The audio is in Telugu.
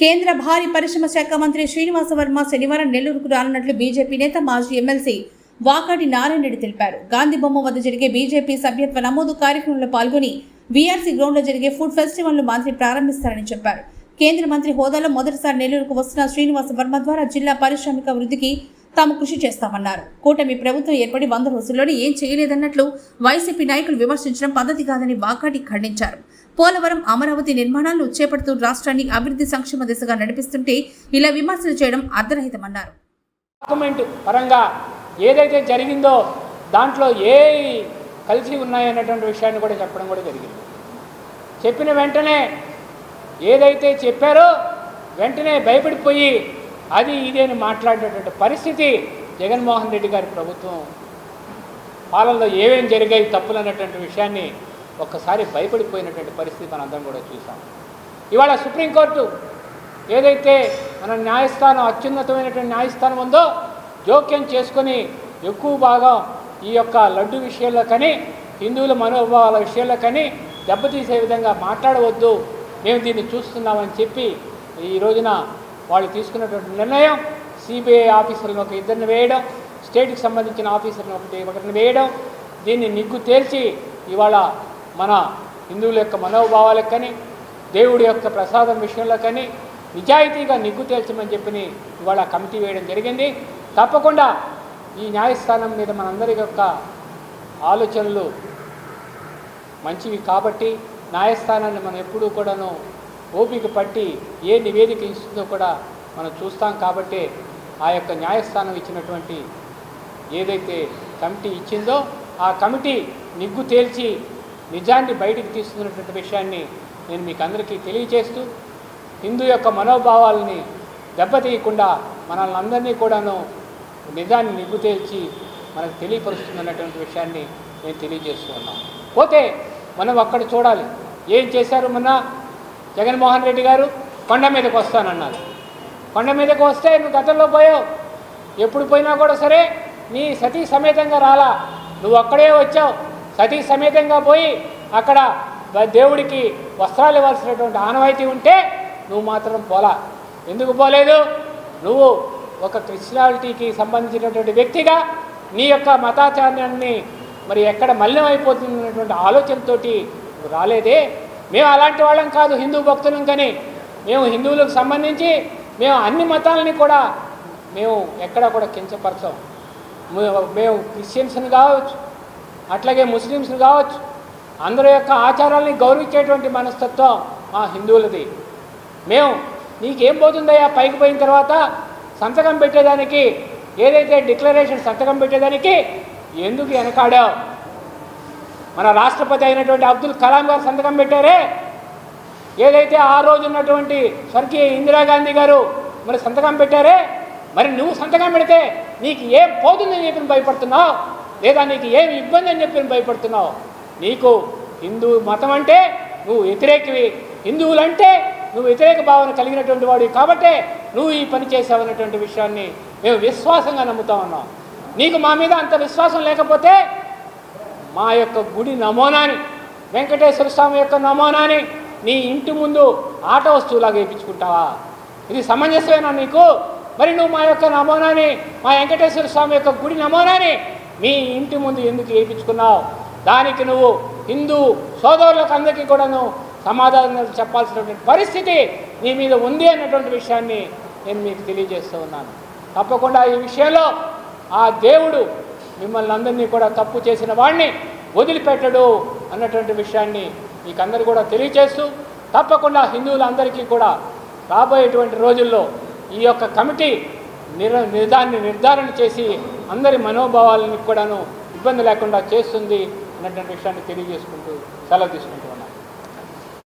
కేంద్ర భారీ పరిశ్రమ శాఖ మంత్రి శ్రీనివాస వర్మ శనివారం నెల్లూరుకు రానున్నట్లు బీజేపీ నేత మాజీ ఎమ్మెల్సీ వాకాటి నారాయణ రెడ్డి తెలిపారు. గాంధీ బొమ్మ వద్ద జరిగే బీజేపీ సభ్యత్వ నమోదు కార్యక్రమంలో పాల్గొని వీఆర్సీ గ్రౌండ్లో జరిగే ఫుడ్ ఫెస్టివల్ను మంత్రి ప్రారంభిస్తారని చెప్పారు. కేంద్ర మంత్రి హోదాలో మొదటిసారి నెల్లూరుకు వస్తున్న శ్రీనివాస వర్మ ద్వారా జిల్లా పారిశ్రామిక వృద్ధికి తాము కృషి చేస్తామన్నారు. కూటమి ప్రభుత్వం ఏర్పడి వంద రోజుల్లోనే ఏం చేయలేదన్నట్లు వైసీపీ నాయకులు విమర్శించడం పద్ధతి కాదని వాకాటి ఖండించారు. పోలవరం అమరావతి నిర్మాణాలను చేపడుతూ రాష్ట్రాన్ని అభివృద్ధి సంక్షేమ దిశగా నడిపిస్తుంటే ఇలా విమర్శలు చేయడం అర్ధరహితమన్నారు. డాక్యుమెంట్ పరంగా ఏదైతే జరిగిందో దాంట్లో ఏ కలిసి ఉన్నాయన్నటువంటి విషయాన్ని కూడా చెప్పడం కూడా జరిగింది. చెప్పిన వెంటనే ఏదైతే చెప్పారో వెంటనే భయపడిపోయి అది ఇది అని మాట్లాడేటువంటి పరిస్థితి జగన్మోహన్ రెడ్డి గారి ప్రభుత్వం పాలనలో ఏమేమి జరిగాయి తప్పులు అన్నటువంటి విషయాన్ని ఒక్కసారి భయపడిపోయినటువంటి పరిస్థితి మనందరం కూడా చూసాం. ఇవాళ సుప్రీంకోర్టు ఏదైతే మన న్యాయస్థానం అత్యున్నతమైనటువంటి న్యాయస్థానం ఉందో జోక్యం చేసుకొని ఎక్కువ భాగం ఈ యొక్క లడ్డు విషయంలో కానీ హిందువుల మనోభావాల విషయంలో కానీ దెబ్బతీసే విధంగా మాట్లాడవద్దు. మేము దీన్ని చూస్తున్నామని చెప్పి ఈ రోజున వాళ్ళు తీసుకున్నటువంటి నిర్ణయం సిబిఐ ఆఫీసర్లను ఒక ఇద్దరిని వేయడం స్టేట్కి సంబంధించిన ఆఫీసర్ని ఒకటి ఒకరిని వేయడం దీన్ని నిగ్గు తేల్చి ఇవాళ మన హిందువుల యొక్క మనోభావాలకు కానీ దేవుడి యొక్క ప్రసాదం విషయంలో కానీ నిజాయితీగా నిగ్గు తేల్చమని చెప్పి ఇవాళ కమిటీ వేయడం జరిగింది. తప్పకుండా ఈ న్యాయస్థానం మీద మనందరి యొక్క ఆలోచనలు మంచివి కాబట్టి న్యాయస్థానాన్ని మనం ఎప్పుడూ కూడాను ఓపిక పట్టి ఏ నివేదిక ఇస్తుందో కూడా మనం చూస్తాం కాబట్టి ఆ యొక్క న్యాయస్థానం ఇచ్చినటువంటి ఏదైతే కమిటీ ఇచ్చిందో ఆ కమిటీ నిగ్గు తేల్చి నిజాన్ని బయటికి తీస్తున్నటువంటి విషయాన్ని నేను మీకు అందరికీ తెలియజేస్తూ హిందూ యొక్క మనోభావాలని దెబ్బతీయకుండా మనల్ని అందరినీ కూడాను నిజాన్ని నిగ్గు తేల్చి మనకు తెలియపరుస్తున్నటువంటి విషయాన్ని నేను తెలియజేస్తూ ఉన్నాను. పోతే మనం అక్కడ చూడాలి. ఏం చేశారు మొన్న జగన్మోహన్ రెడ్డి గారు? కొండ మీదకి వస్తానన్నారు. కొండ మీదకి వస్తే నువ్వు గతంలో పోయావు. ఎప్పుడు పోయినా కూడా సరే నీ సతీ సమేతంగా రాలా. నువ్వు అక్కడే వచ్చావు. సతీ సమేతంగా పోయి అక్కడ దేవుడికి వస్త్రాలు ఇవ్వాల్సినటువంటి ఆనవాయితీ ఉంటే నువ్వు మాత్రం పోలా. ఎందుకు పోలేదు? నువ్వు ఒక క్రిస్టియాలిటీకి సంబంధించినటువంటి వ్యక్తిగా నీ యొక్క మతాచార్యాన్ని మరి ఎక్కడ మలినమైపోతున్నటువంటి ఆలోచనతో ఆలోచనతోటి రాలేదే? మేము అలాంటి వాళ్ళం కాదు హిందూ భక్తులం కానీ. మేము హిందువులకు సంబంధించి మేము అన్ని మతాలని కూడా మేము ఎక్కడ కూడా కించపరచం. మేము క్రిస్టియన్స్ని కావచ్చు అట్లాగే ముస్లిమ్స్ని కావచ్చు. అందరి యొక్క ఆచారాల్ని గౌరవించేటువంటి మనస్తత్వం మా హిందువులది. మేము నీకేం పోతుందయ్యా? పైకి పోయిన తర్వాత సంతకం పెట్టేదానికి ఏదైతే డిక్లరేషన్ సంతకం పెట్టేదానికి ఎందుకు వెనకాడావు? మన రాష్ట్రపతి అయినటువంటి అబ్దుల్ కలాం గారు సంతకం పెట్టారే? ఏదైతే ఆ రోజు ఉన్నటువంటి స్వర్గీయ ఇందిరాగాంధీ గారు మరి సంతకం పెట్టారే? మరి నువ్వు సంతకం పెడితే నీకు ఏం పోతుందని చెప్పి భయపడుతున్నావు? లేదా నీకు ఏం ఇబ్బంది అని చెప్పి భయపడుతున్నావు? నీకు హిందూ మతం అంటే నువ్వు వ్యతిరేకివి. హిందువులంటే నువ్వు వ్యతిరేక భావన కలిగినటువంటి వాడివి కాబట్టే నువ్వు ఈ పని చేసావన్నటువంటి విషయాన్ని మేము విశ్వాసంగా నమ్ముతా ఉన్నాం. నీకు మా మీద అంత విశ్వాసం లేకపోతే మా యొక్క గుడి నమూనాని వెంకటేశ్వర స్వామి యొక్క నమూనాని నీ ఇంటి ముందు ఆట వస్తువులాగా వేయించుకుంటావా ఇది సమంజసమేనా నీకు? మరి నువ్వు మా యొక్క నమూనాని మా వెంకటేశ్వర స్వామి యొక్క గుడి నమూనాని మీ ఇంటి ముందు ఎందుకు చేయించుకున్నావు దానికి నువ్వు హిందూ సోదరులకు అందరికీ కూడాను సమాధానం చెప్పాల్సినటువంటి పరిస్థితి నీ మీద ఉంది అన్నటువంటి విషయాన్ని నేను మీకు తెలియజేస్తూ ఉన్నాను. తప్పకుండా ఈ విషయంలో ఆ దేవుడు మిమ్మల్ని అందరినీ కూడా తప్పు చేసిన వాడిని వదిలిపెట్టడు అన్నటువంటి విషయాన్ని మీకు అందరు కూడా తెలియజేస్తూ తప్పకుండా హిందువులందరికీ కూడా రాబోయేటువంటి రోజుల్లో ఈ యొక్క కమిటీ నిర్ దాన్ని నిర్ధారణ చేసి అందరి మనోభావాలను కూడాను ఇబ్బంది లేకుండా చేస్తుంది అన్నటువంటి విషయాన్ని తెలియజేసుకుంటూ సెలవు తీసుకుంటున్నాను.